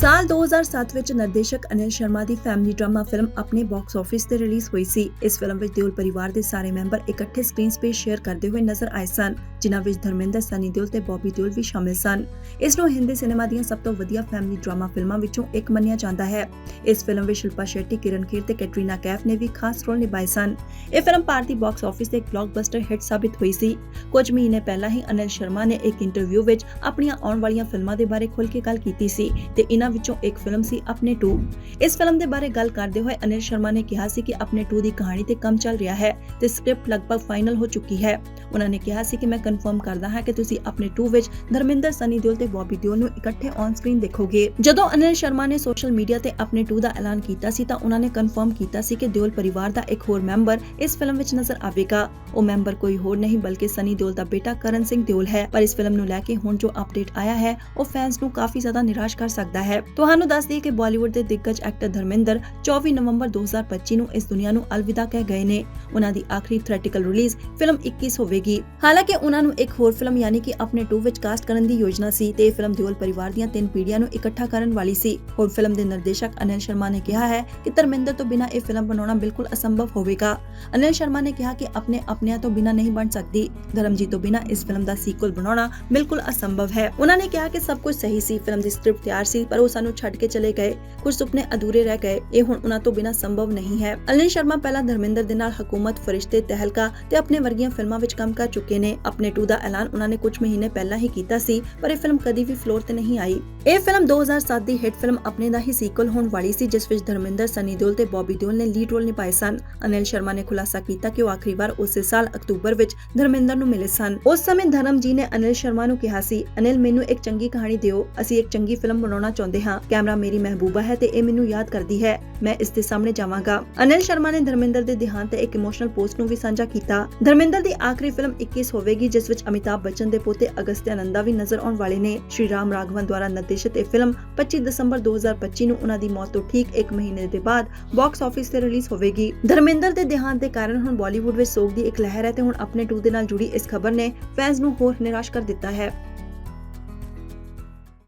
ਸਾਲ 2007 ਵਿੱਚ ਨਿਰਦੇਸ਼ਕ ਅਨਿਲ ਸ਼ਰਮਾ ਦੀ ਫੈਮਿਲੀ ਡਰਾਮਾ ਫਿਲਮ ਆਪਣੇ ਬਾਕਸ ਆਫਿਸ ਤੇ ਰਿਲੀਜ਼ ਹੋਈ ਸੀ। ਇਸ ਫਿਲਮ ਵਿੱਚ ਦਿਓਲ ਪਰਿਵਾਰ ਦੇ ਸਾਰੇ ਮੈਂਬਰ ਇਕੱਠੇ ਸਕਰੀਨ ਸਪੇਸ ਸ਼ੇਅਰ ਕਰਦੇ ਹੋਏ ਨਜ਼ਰ ਆਏ ਸਨ, ਜਿਨ੍ਹਾਂ ਵਿੱਚ ਧਰਮਿੰਦਰ, ਸਨੀ ਦਿਓਲ ਤੇ ਬੌਬੀ ਦਿਓਲ ਵੀ ਸ਼ਾਮਿਲ ਸਨ। ਇਸ ਨੂੰ ਹਿੰਦੀ ਸਿਨੇਮਾ ਦੀਆਂ ਸਭ ਤੋਂ ਵਧੀਆ ਫੈਮਿਲੀ ਡਰਾਮਾ ਫਿਲਮਾਂ ਵਿੱਚੋਂ ਇੱਕ ਮੰਨਿਆ ਜਾਂਦਾ ਹੈ। ਇਸ ਫਿਲਮ ਵਿੱਚ ਸ਼ਿਲਪਾ ਸ਼ੈੱਟੀ, ਕਿਰਨ ਖੇਰ ਤੇ ਕੈਟਰੀਨਾ ਕੈਫ ਨੇ ਵੀ ਖਾਸ ਰੋਲ ਨਿਭਾਏ ਸਨ। ਇਹ ਫਿਲਮ ਭਾਰਤੀ ਬਾਕਸ ਆਫਿਸ ਤੇ ਇੱਕ ਬਲੌਕਬਸਟਰ ਹਿੱਟ ਸਾਬਿਤ ਹੋਈ ਸੀ। ਕੁਝ ਮਹੀਨੇ ਪਹਿਲਾਂ ਹੀ ਅਨਿਲ ਸ਼ਰਮਾ ਨੇ ਇੱਕ ਇੰਟਰਵਿਊ ਵਿੱਚ ਆਪਣੀਆਂ ਆਉਣ ਵਾਲੀਆਂ ਫਿਲਮਾਂ ਦੇ ਬਾਰੇ ਖੁੱਲ੍ਹ ਕੇ ਗੱਲ ਕੀਤੀ ਸੀ ਤੇ ਇਹਨਾਂ ਵਿੱਚੋਂ ਇੱਕ ਫਿਲਮ ਸੀ ਆਪਣੇ 2 ਇਸ ਫਿਲਮ ਦੇ ਬਾਰੇ ਗੱਲ ਕਰਦੇ ਹੋਏ ਅਨਿਲ ਸ਼ਰਮਾ ਨੇ ਕਿਹਾ ਸੀ ਕਿ ਆਪਣੇ 2 ਦੀ ਕਹਾਣੀ ਤੇ ਕੰਮ ਚੱਲ ਰਿਹਾ ਹੈ ਤੇ ਸਕ੍ਰਿਪਟ ਲਗਭਗ ਫਾਈਨਲ ਹੋ ਚੁੱਕੀ ਹੈ। ਉਹਨਾਂ ਨੇ ਕਿਹਾ ਸੀ ਕਿ ਮੈਂ ਕਨਫਰਮ ਕਰਦਾ ਹਾਂ ਕਿ ਤੁਸੀਂ ਆਪਣੇ 2 ਵਿੱਚ ਧਰਮਿੰਦਰ, ਸਨੀ ਦਿਓਲ ਤੇ ਬੌਬੀ ਦਿਓਲ ਨੂੰ ਇਕੱਠੇ ਔਨ ਸਕਰੀਨ ਦੇਖੋਗੇ। ਜਦੋਂ ਅਨਿਲ ਸ਼ਰਮਾ ਨੇ ਸੋਸ਼ਲ ਮੀਡੀਆ ਤੇ ਆਪਣੇ 2 ਦਾ ਐਲਾਨ ਕੀਤਾ ਸੀ ਤਾਂ ਉਹਨਾਂ ਨੇ ਕਨਫਰਮ ਕੀਤਾ ਸੀ ਕਿ ਦਿਓਲ ਪਰਿਵਾਰ ਦਾ ਇੱਕ ਹੋਰ ਮੈਂਬਰ ਇਸ ਫਿਲਮ ਵਿੱਚ ਨਜ਼ਰ ਆਵੇਗਾ। ਉਹ ਮੈਂਬਰ ਕੋਈ ਹੋਰ ਨਹੀਂ ਬਲਕਿ ਸਨੀ ਦਿਓਲ ਦਾ ਬੇਟਾ ਕਰਨ ਸਿੰਘ ਦਿਓਲ ਹੈ। ਪਰ ਇਸ ਫਿਲਮ ਨੂੰ ਲੈ ਕੇ ਹੁਣ ਜੋ ਅਪਡੇਟ ਆਇਆ ਹੈ, ਉਹ ਫੈਨਸ ਨੂੰ ਕਾਫੀ ਜ਼ਿਆਦਾ ਨਿਰਾਸ਼ ਕਰ ਸਕਦਾ ਹੈ। ਤੁਹਾਨੂੰ ਦੱਸ ਦਈਏ ਕਿ ਬਾਲੀਵੁੱਡ ਦੇ ਦਿੱਗਜ ਐਕਟਰ ਧਰਮਿੰਦਰ 24 ਨਵੰਬਰ 2025 ਨੂੰ ਇਸ ਦੁਨੀਆ ਨੂੰ ਅਲਵਿਦਾ ਕਹਿ ਗਏ ਨੇ। ਉਹਨਾਂ ਦੀ ਆਖਰੀ ਥੀਏਟ੍ਰਿਕਲ ਰਿਲੀਜ਼ ਫਿਲਮ 21 ਹੋਵੇਗੀ। ਹਾਲਾਂਕਿ ਉਹਨਾਂ ਨੂੰ ਇੱਕ ਹੋਰ ਫਿਲਮ ਯਾਨੀ ਕਿ ਆਪਣੇ 2 ਵਿੱਚ ਕਾਸਟ ਕਰਨ ਦੀ ਯੋਜਨਾ ਸੀ ਤੇ ਇਹ ਫਿਲਮ ਦਿਓਲ ਪਰਿਵਾਰ ਦੀਆਂ ਤਿੰਨ ਪੀੜ੍ਹੀਆਂ ਨੂੰ ਇਕੱਠਾ ਕਰਨ ਵਾਲੀ ਸੀ। ਹੋਰ ਫਿਲਮ ਦੇ ਨਿਰਦੇਸ਼ਕ ਅਨਿਲ ਸ਼ਰਮਾ ਨੇ ਕਿਹਾ ਹੈ ਕਿ ਧਰਮਿੰਦਰ ਤੋਂ ਬਿਨਾਂ ਇਹ ਫਿਲਮ ਬਣਾਉਣਾ ਬਿਲਕੁਲ ਅਸੰਭਵ ਹੋਵੇਗਾ। ਅਨਿਲ ਸ਼ਰਮਾ ਨੇ ਕਿਹਾ ਕਿ ਆਪਣੇ ਆਪਣਿਆਂ ਤੋਂ ਬਿਨਾਂ ਨਹੀਂ ਬਣ ਸਕਦੀ। ਧਰਮਜੀਤ ਤੋਂ ਬਿਨਾਂ ਇਸ ਫਿਲਮ ਦਾ ਸੀਕੁਅਲ ਬਣਾਉਣਾ ਬਿਲਕੁਲ ਅਸੰਭਵ ਹੈ। ਉਹਨਾਂ ਨੇ ਕਿਹਾ ਕਿ ਸਭ ਕੁਝ ਸਹੀ ਸੀ ਫਿਲਮ ਦੀ ਸਕ੍ਰਿਪਟ ਤਿਆਰ ਸੀ, ਪਰ ਉਹ ਸਾਨੂੰ ਛੱਡ ਕੇ ਚਲੇ ਗਏ, ਕੁਝ ਸੁਪਨੇ ਅਧੂਰੇ ਰਹਿ ਗਏ, ਇਹ ਹੁਣ ਉਹਨਾਂ ਤੋਂ ਬਿਨਾਂ ਸੰਭਵ ਨਹੀਂ ਹੈ। ਅਨਿਲ ਸ਼ਰਮਾ ਪਹਿਲਾਂ ਧਰਮਿੰਦਰ ਦੇ ਨਾਲ ਹਕੂਮਤ, ਫਰਿਸ਼ਤੇ, ਤਹਿਲਕਾ ਤੇ ਆਪਣੇ ਵਰਗੀਆਂ ਫਿਲਮਾਂ ਵਿੱਚ ਕੰਮ ਕਰ ਚੁੱਕੇ ਨੇ। ਆਪਣੇ 2 ਦਾ ਐਲਾਨ ਉਹਨਾਂ ਨੇ ਕੁਝ ਮਹੀਨੇ ਪਹਿਲਾਂ ਹੀ ਕੀਤਾ ਸੀ, ਪਰ ਇਹ ਫਿਲਮ ਕਦੀ ਵੀ ਫਲੋਰ ਤੇ ਨਹੀਂ ਆਈ। ਇਹ ਫਿਲਮ 2007 ਦੀ ਹਿੱਟ ਫਿਲਮ ਆਪਣੇ ਦਾ ਹੀ ਸੀਕੁਅਲ ਹੋਣ ਵਾਲੀ ਸੀ, ਜਿਸ ਵਿੱਚ ਧਰਮਿੰਦਰ, ਸਨੀ ਦਿਓਲ ਤੇ ਬੌਬੀ ਦਿਓਲ ਨੇ ਲੀਡ ਰੋਲ ਨਿਭਾਏ ਸਨ। ਅਨਿਲ ਸ਼ਰਮਾ ਨੇ ਖੁਲਾਸਾ ਕੀਤਾ ਕਿ ਉਹ ਆਖਰੀ ਵਾਰ ਉਸੇ ਸਾਲ ਅਕਤੂਬਰ ਵਿੱਚ ਧਰਮਿੰਦਰ ਨੂੰ ਮਿਲੇ ਸਨ। ਉਸ ਸਮੇਂ ਧਰਮ ਜੀ ਨੇ ਅਨਿਲ ਸ਼ਰਮਾ ਨੂੰ ਕਿਹਾ ਸੀ, ਅਨਿਲ, ਮੈਨੂੰ ਇੱਕ ਚੰਗੀ ਕਹਾਣੀ ਦਿਓ, ਅਸੀਂ ਇੱਕ ਚੰਗੀ ਫਿਲਮ ਬਣਾਉਣਾ ਚਾਹੁੰਦੇ ਹਾਂ। ਕੈਮਰਾ ਮੇਰੀ ਮਹਿਬੂਬਾ ਹੈ ਤੇ ਇਹ ਮੈਨੂੰ ਯਾਦ ਕਰਦੀ ਹੈ। ਮੈਂ ਇਸ ਦੇ ਸਾਹਮਣੇ ਜਾਵਾਂਗਾ। ਅਨਿਲ ਸ਼ਰਮਾ ਨੇ ਧਰਮਿੰਦਰ ਦੇ ਦੇਹਾਂਤ ਤੇ ਇੱਕ ਇਮੋਸ਼ਨਲ ਪੋਸਟ ਨੂੰ ਵੀ ਸਾਂਝਾ ਕੀਤਾ। ਧਰਮਿੰਦਰ ਦੀ ਆਖਰੀ ਫਿਲਮ 21 ਹੋਵੇਗੀ, ਜਿਸ ਵਿੱਚ ਅਮਿਤਾਭ ਬੱਚਨ ਦੇ ਪੋਤੇ ਅਗਸਤਿਆ ਨੰਦਾ ਵੀ ਨਜ਼ਰ ਆਉਣ ਵਾਲੇ ਨੇ। ਸ਼੍ਰੀ ਰਾਮ ਰਾਘਵਨ ਦੁਆਰਾ ਨਿਰਦੇਸ਼ਿਤ ਇਹ ਫਿਲਮ 25 ਦਸੰਬਰ 2025 ਨੂੰ ਉਹਨਾਂ ਦੀ ਮੌਤ ਤੋਂ ਠੀਕ ਇੱਕ ਮਹੀਨੇ ਦੇ ਬਾਅਦ ਬਾਕਸ ਆਫਿਸ ਤੇ ਰਿਲੀਜ਼ ਹੋਵੇਗੀ। ਧਰਮਿੰਦਰ ਦੇ ਦੇਹਾਂਤ ਦੇ ਕਾਰਨ ਹੁਣ ਬਾਲੀਵੁੱਡ ਵਿੱਚ ਸੋਗ ਦੀ ਇੱਕ ਲਹਿਰ ਹੈ ਤੇ ਹੁਣ ਆਪਣੇ 2 ਦੇ ਨਾਲ ਜੁੜੀ ਇਸ ਖਬਰ ਨੇ ਫੈਨਸ ਨੂੰ ਹੋਰ ਨਿਰਾਸ਼ ਕਰ ਦਿੱਤਾ ਹੈ।